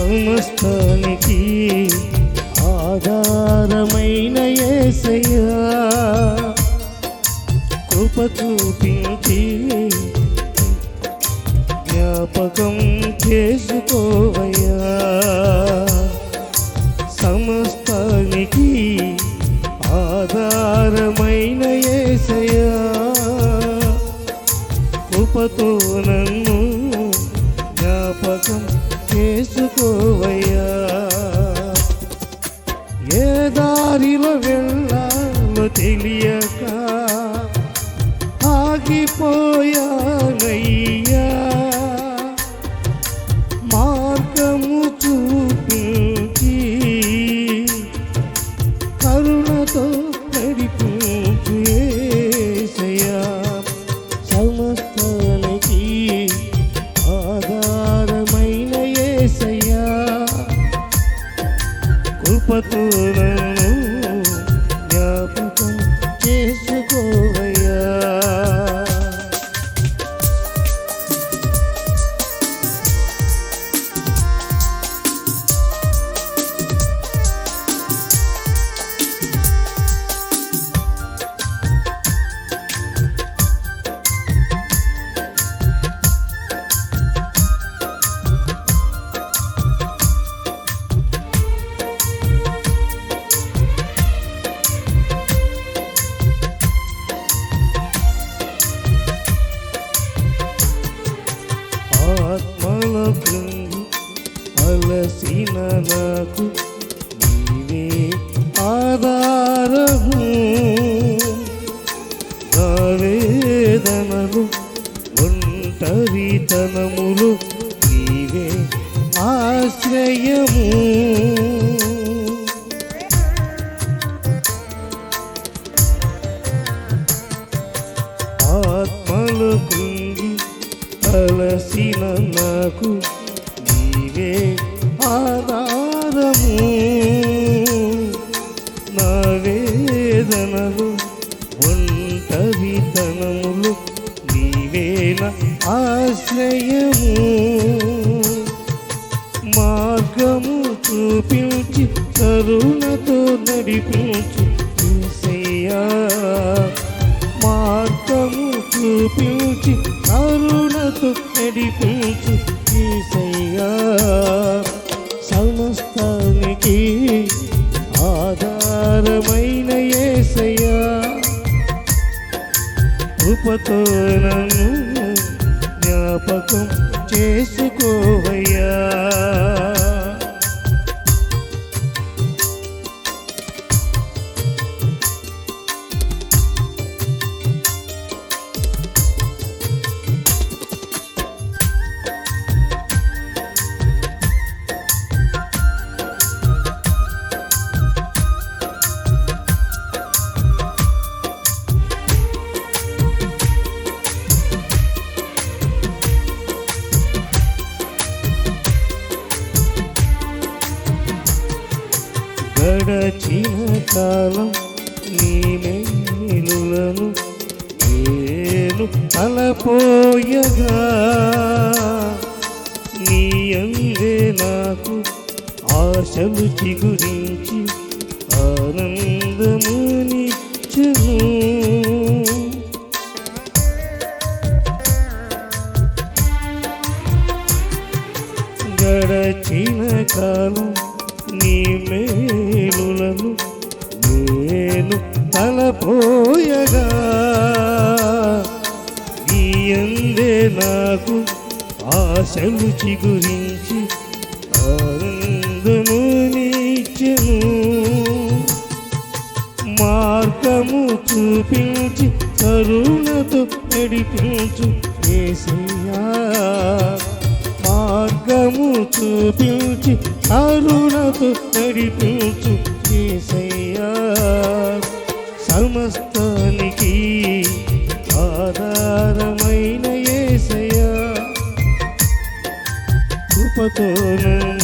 సమస్తానికి ఆధారమైన ఏసయ్యా కృప చూపించి జ్ఞాపకం చేసుకోవయ్యా. సమస్తానికి ఆధారమైన ఏసయ్యా కృపతో నన్ను తెలియక ఆగిపోయారయ్యా. మార్గము చూపించి కరుణతో నడిపించు సమస్తానికి ఆధారమైన ఏసయ్యా. కృపతో అలసిన నాకు నీవే ఆధారము. నా వేదనలు ఒంటరితనములు నీవే ఆశ్రయము. ఆత్మలు కుంగి అలసిన నాకు నీకే ఆధారము. నా వేదనలు ఒంటరితనములు నీవేన ఆశ్రయము. మార్గము చూపించి కరుణతో నడిపించు యేసయ్యా మార్గము చూపించి కరుణతో నడిపించు యేసయ్యా సమస్తానికి ఆధారమైన ఏసయ్యా. కృపతో నన్ను జ్ఞాపకం చేసుకోవయ్యా. గడచిన కాలం నీ మేలులను నేను అలపోయగా నీ అందే నాకు ఆశలు చిగురించి ఆనందమునిచ్చును గడచిన కాలం నీ మేలులను నేను తలపోయగా. నీ అందే నాకు ఆశలు చిగురించి ఆనందము నీచెను. మార్గము చూపించి కరుణతో నడిపించు ఏసయ్యా. మార్గము చూపించి అరుణకు నడిపించు ఏసయ్యా. సమస్తానికి ఆధారమైన ఏసయ్యా. కృపతో నన్ను